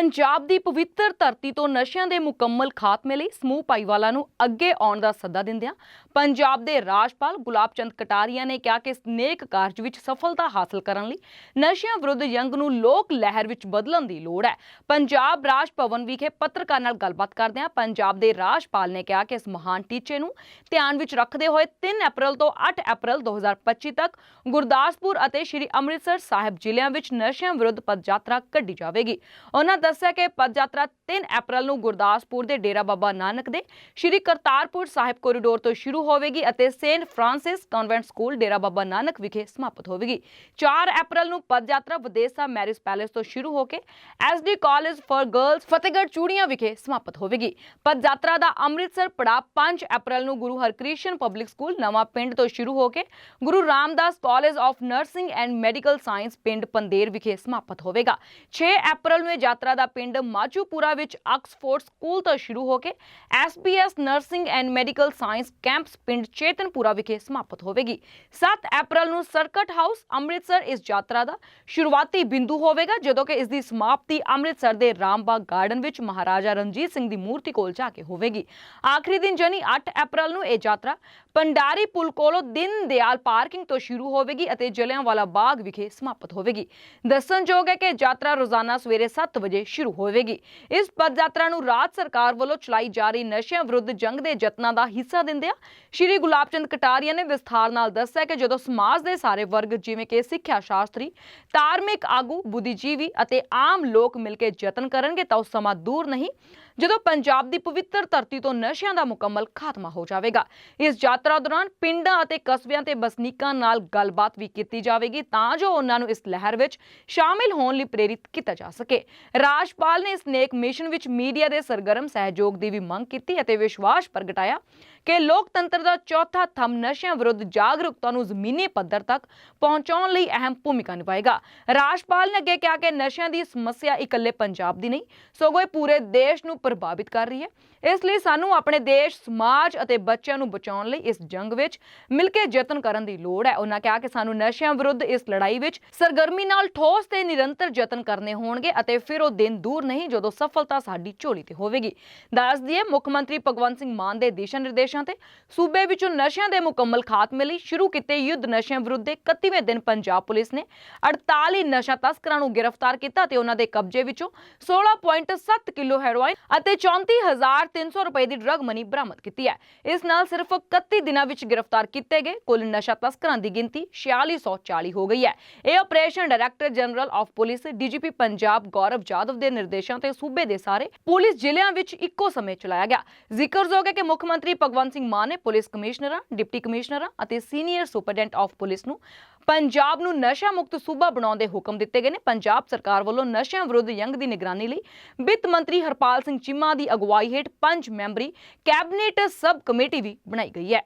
ਪੰਜਾਬ ਦੀ ਪਵਿੱਤਰ ਧਰਤੀ ਤੋਂ ਨਸ਼ਿਆਂ ਦੇ ਮੁਕੰਮਲ ਖਾਤਮੇ ਲਈ ਸਮੂਹ ਭਾਈਵਾਲਾ ਨੂੰ ਅੱਗੇ ਆਉਣ ਦਾ ਸੱਦਾ ਦਿੰਦਿਆਂ ਪੰਜਾਬ ਦੇ ਰਾਜਪਾਲ ਗੁਲਾਬ ਚੰਦ ਕਟਾਰੀਆ ਨੇ ਕਿਹਾ ਕਿ ਇਸ ਨੇਕ ਕਾਰਜ ਵਿੱਚ ਸਫਲਤਾ ਹਾਸਲ ਕਰਨ ਲਈ ਨਸ਼ਿਆਂ ਵਿਰੁੱਧ ਜੰਗ ਨੂੰ ਲੋਕ ਲਹਿਰ ਵਿੱਚ ਬਦਲਣ ਦੀ ਲੋੜ ਹੈ। ਪੰਜਾਬ ਰਾਜ ਭਵਨ ਵਿਖੇ ਪੱਤਰਕਾਰ ਨਾਲ ਗੱਲਬਾਤ ਕਰਦਿਆਂ ਪੰਜਾਬ ਦੇ ਰਾਜਪਾਲ ਨੇ ਕਿਹਾ ਕਿ ਇਸ ਮਹਾਨ ਟੀਚੇ ਨੂੰ ਧਿਆਨ ਵਿੱਚ ਰੱਖਦੇ ਹੋਏ 3 ਅਪ੍ਰੈਲ ਤੋਂ 8 ਅਪ੍ਰੈਲ 2025 ਤੱਕ ਗੁਰਦਾਸਪੁਰ ਅਤੇ ਸ਼੍ਰੀ ਅੰਮ੍ਰਿਤਸਰ ਸਾਹਿਬ ਜ਼ਿਲ੍ਹਿਆਂ ਵਿੱਚ ਨਸ਼ਿਆਂ ਵਿਰੁੱਧ ਪਦ ਯਾਤਰਾ ਕੱਢੀ ਜਾਵੇਗੀ। ਉਹਨਾਂ ਦੱਸਿਆ ਕਿ ਪਦ ਯਾਤਰਾ 3 ਅਪ੍ਰੈਲ ਨੂੰ ਗੁਰਦਾਸਪੁਰ ਦੇ ਡੇਰਾ ਬਾਬਾ ਨਾਨਕ ਦੇ ਸ਼੍ਰੀ ਕਰਤਾਰਪੁਰ ਸਾਹਿਬ ਕੋਰੀਡੋਰ ਤੋਂ ਸ਼ੁਰੂ ਹੋਵੇਗੀ ਅਤੇ Saint Francis convent school Dera Baba Nanak ਵਿਖੇ ਸਮਾਪਤ ਹੋਵੇਗੀ। 4 ਅਪ੍ਰੈਲ ਨੂੰ ਪਦ ਯਾਤਰਾ ਵਿਦੇਸਾ ਮੈਰਿਜ ਪੈਲੇਸ ਤੋਂ ਸ਼ੁਰੂ ਹੋ ਕੇ SD college for girls Fatehgarh Churian ਵਿਖੇ ਸਮਾਪਤ ਹੋਵੇਗੀ। ਪਦ ਯਾਤਰਾ ਦਾ ਅੰਮ੍ਰਿਤਸਰ ਪੜਾਅ 5 ਅਪ੍ਰੈਲ ਨੂੰ ਗੁਰੂ ਹਰਕ੍ਰਿਸ਼ਨ ਪਬਲਿਕ ਸਕੂਲ ਨਵਾਂ ਪਿੰਡ ਤੋਂ ਸ਼ੁਰੂ ਹੋ ਕੇ Guru Ramdas college of nursing and medical science ਪਿੰਡ ਪੰਦੇਰ ਵਿਖੇ ਸਮਾਪਤ ਹੋਵੇਗਾ। 6 ਅਪ੍ਰੈਲ ਨੂੰ ਇਹ ਯਾਤਰਾ ਦਾ ਪਿੰਡ ਮਾਚੂਪੁਰਾ ਵਿੱਚ ਆਕਸਫੋਰਡ ਸਕੂਲ ਤੋਂ ਸ਼ੁਰੂ ਹੋ ਕੇ SBS nursing and medical science campus ਪਿੰਡ ਚੇਤਨਪੁਰਾ ਵਿਖੇ ਸਮਾਪਤ ਹੋਵੇਗੀ। 7 ਅਪ੍ਰੈਲ ਨੂੰ ਸਰਕਟ ਹਾਊਸ ਅੰਮ੍ਰਿਤਸਰ ਇਸ ਯਾਤਰਾ ਦਾ ਸ਼ੁਰੂਆਤੀ ਬਿੰਦੂ ਹੋਵੇਗਾ, ਜਦੋਂ ਕਿ ਇਸ ਦੀ ਸਮਾਪਤੀ ਅੰਮ੍ਰਿਤਸਰ ਦੇ ਰਾਮਬਾਗ ਗਾਰਡਨ ਵਿੱਚ ਮਹਾਰਾਜਾ ਰਣਜੀਤ ਸਿੰਘ ਦੀ ਮੂਰਤੀ ਕੋਲ ਜਾ ਕੇ ਹੋਵੇਗੀ। ਆਖਰੀ ਦਿਨ ਜਾਨੀ 8 ਅਪ੍ਰੈਲ ਨੂੰ ਇਹ ਯਾਤਰਾ ਪੰਡਾਰੀ ਪੁਲ ਕੋਲੋਂ ਦਿਨ ਦਿਆਲ ਪਾਰਕਿੰਗ ਤੋਂ ਸ਼ੁਰੂ ਹੋਵੇਗੀ ਅਤੇ ਜਲਿਆਂਵਾਲਾ ਬਾਗ ਵਿਖੇ ਸਮਾਪਤ ਹੋਵੇਗੀ। ਦੱਸਣਯੋਗ ਹੈ ਕਿ ਯਾਤਰਾ ਰੋਜ਼ਾਨਾ ਸਵੇਰੇ 7 ਵਜੇ ਸ਼ੁਰੂ ਹੋਵੇਗੀ। ਇਸ ਪਦ ਯਾਤਰਾ ਨੂੰ ਰਾਜ ਸਰਕਾਰ ਵੱਲੋਂ ਚਲਾਈ ਜਾ ਰਹੀ ਨਸ਼ਿਆਂ ਵਿਰੁੱਧ ਜੰਗ ਦੇ ਯਤਨਾਂ ਦਾ ਹਿੱਸਾ ਦਿੰਦਿਆਂ ਸ਼੍ਰੀ ਗੁਲਾਬ ਚੰਦ ਕਟਾਰੀਆ ਨੇ ਵਿਸਥਾਰ ਨਾਲ ਦੱਸਿਆ ਕਿ ਜਦੋਂ ਸਮਾਜ ਦੇ ਸਾਰੇ ਵਰਗ ਜਿਵੇਂ ਕਿ ਸਿੱਖਿਆ ਸ਼ਾਸਤਰੀ, ਧਾਰਮਿਕ ਆਗੂ, ਬੁੱਧੀਜੀਵੀ ਅਤੇ ਆਮ ਲੋਕ ਮਿਲ ਕੇ ਯਤਨ ਕਰਨਗੇ ਤਾਂ ਉਹ ਸਮਾਂ ਦੂਰ ਨਹੀਂ। ਜਦੋਂ ਪੰਜਾਬ ਦੀ ਪਵਿੱਤਰ ਧਰਤੀ ਤੋਂ ਨਸ਼ਿਆਂ ਦਾ ਮੁਕੰਮਲ ਖਾਤਮਾ ਹੋ ਜਾਵੇਗਾ। ਇਸ ਯਾਤਰਾ ਦੌਰਾਨ ਪਿੰਡਾਂ ਅਤੇ ਕਸਬਿਆਂ ਤੇ ਵਸਨੀਕਾਂ ਨਾਲ ਗੱਲਬਾਤ ਵੀ ਕੀਤੀ ਜਾਵੇਗੀ ਤਾਂ ਜੋ ਉਹਨਾਂ ਨੂੰ ਇਸ ਲਹਿਰ ਵਿੱਚ ਸ਼ਾਮਿਲ ਹੋਣ ਲਈ ਪ੍ਰੇਰਿਤ ਕੀਤਾ ਜਾ ਸਕੇ। ਰਾਜਪਾਲ ਨੇ ਇਸ ਨੇਕ ਮਿਸ਼ਨ ਵਿੱਚ ਮੀਡੀਆ ਦੇ ਸਰਗਰਮ ਸਹਿਯੋਗ ਦੀ ਵੀ ਮੰਗ ਕੀਤੀ ਅਤੇ ਵਿਸ਼ਵਾਸ ਪ੍ਰਗਟਾਇਆ ਕਿ ਲੋਕਤੰਤਰ ਦਾ ਚੌਥਾ ਥੰਮ ਨਸ਼ਿਆਂ ਵਿਰੁੱਧ ਜਾਗਰੂਕਤਾ ਨੂੰ ਜ਼ਮੀਨੀ ਪੱਧਰ ਤੱਕ ਪਹੁੰਚਾਉਣ ਲਈ ਅਹਿਮ ਭੂਮਿਕਾ ਨਿਭਾਏਗਾ। ਰਾਜਪਾਲ ਨੇ ਅੱਗੇ ਕਿਹਾ ਕਿ ਨਸ਼ਿਆਂ ਦੀ ਸਮੱਸਿਆ ਇਕੱਲੇ ਪੰਜਾਬ ਦੀ ਨਹੀਂ, ਸਗੋਂ ਇਹ ਪੂਰੇ ਦੇਸ਼ ਨੂੰ ਪ੍ਰਭਾਵਿਤ ਕਰ ਰਹੀ ਹੈ। ਇਸ ਲਈ ਸਾਨੂੰ ਆਪਣੇ ਦੇਸ਼, ਸਮਾਜ ਅਤੇ ਬੱਚਿਆਂ ਨੂੰ ਬਚਾਉਣ ਲਈ ਇਸ ਜੰਗ ਵਿੱਚ ਮਿਲ ਕੇ ਯਤਨ ਕਰਨ ਦੀ ਲੋੜ ਹੈ। ਉਹਨਾਂ ਕਿਹਾ ਕਿ ਸਾਨੂੰ ਨਸ਼ਿਆਂ ਵਿਰੁੱਧ ਇਸ ਲੜਾਈ ਵਿੱਚ ਸਰਗਰਮੀ ਨਾਲ ਠੋਸ ਤੇ ਨਿਰੰਤਰ ਯਤਨ ਕਰਨੇ ਹੋਣਗੇ ਅਤੇ ਫਿਰ ਉਹ ਦਿਨ ਦੂਰ ਨਹੀਂ, ਜਦੋਂ ਸਫਲਤਾ ਸਾਡੀ ਝੋਲੀ ਤੇ ਹੋਵੇਗੀ। ਦੱਸ ਦਈਏ ਮੁੱਖ ਮੰਤਰੀ ਭਗਵੰਤ ਸਿੰਘ ਮਾਨ ਦੇ ਦਿਸ਼ਾ ਨਿਰਦੇਸ਼ ਤੇ। ਸੂਬੇ ਵਿੱਚੋਂ ਨਸ਼ਿਆਂ ਦੇ ਮੁਕੰਮਲ ਖਾਤਮੇ ਲਈ ਸ਼ੁਰੂ ਕੀਤੇ ਯੁੱਧ ਨਸ਼ਿਆਂ ਵਿਰੁੱਧ ਦੇ 31ਵੇਂ ਦਿਨ ਪੰਜਾਬ ਪੁਲਿਸ ਨੇ 48 ਨਸ਼ਾ ਤਸਕਰਾਂ ਨੂੰ ਗ੍ਰਿਫਤਾਰ ਕੀਤਾ ਤੇ ਉਹਨਾਂ ਦੇ ਕਬਜ਼ੇ ਵਿੱਚੋਂ 16.7 ਕਿਲੋ ਹੈਰੋਇਨ ਅਤੇ 34300 ਰੁਪਏ ਦੀ ਡਰਗ ਮਨੀ ਬਰਾਮਦ ਕੀਤੀ ਹੈ। ਇਸ ਨਾਲ ਸਿਰਫ 31 ਦਿਨਾਂ ਵਿੱਚ ਗ੍ਰਿਫਤਾਰ ਕੀਤੇ ਗਏ ਕੁੱਲ ਨਸ਼ਾ ਤਸਕਰਾਂ ਦੀ ਗਿਣਤੀ 4640 ਹੋ ਗਈ ਹੈ। ਇਹ operation director general of police DGP Punjab Gaurav Jadav ਦੇ ਨਿਰਦੇਸ਼ਾਂ ਤੇ ਸੂਬੇ ਦੇ ਸਾਰੇ ਪੁਲਿਸ ਜ਼ਿਲ੍ਹਿਆਂ ਵਿੱਚ ਇੱਕੋ ਸਮੇਂ ਚਲਾਇਆ ਗਿਆ। ਜ਼ਿਕਰਯੋਗ ਹੈ ਕਿ ਮੁੱਖ ਮੰਤਰੀ ਭਗਵੰਤ ਸਿੰਘ ਮਾਨ ਨੇ ਪੁਲਿਸ ਕਮਿਸ਼ਨਰਾਂ, ਡਿਪਟੀ ਕਮਿਸ਼ਨਰਾਂ ਅਤੇ ਸੀਨੀਅਰ ਸੁਪਰਡੈਂਟ ਆਫ ਪੁਲਿਸ ਨੂੰ ਪੰਜਾਬ ਨੂੰ ਨਸ਼ਾ ਮੁਕਤ ਸੂਬਾ ਬਣਾਉਣ ਦੇ ਹੁਕਮ ਦਿੱਤੇ ਗਏ ਨੇ। ਪੰਜਾਬ ਸਰਕਾਰ ਵੱਲੋਂ ਨਸ਼ਿਆਂ ਵਿਰੁੱਧ ਯੰਗ ਦੀ ਨਿਗਰਾਨੀ ਲਈ ਵਿੱਤ ਮੰਤਰੀ ਹਰਪਾਲ ਸਿੰਘ ਚੀਮਾ ਦੀ ਅਗਵਾਈ ਹੇਠ ਪੰਜ ਮੈਂਬਰੀ ਕੈਬਨਿਟ ਸਬ ਕਮੇਟੀ ਵੀ ਬਣਾਈ ਗਈ ਹੈ।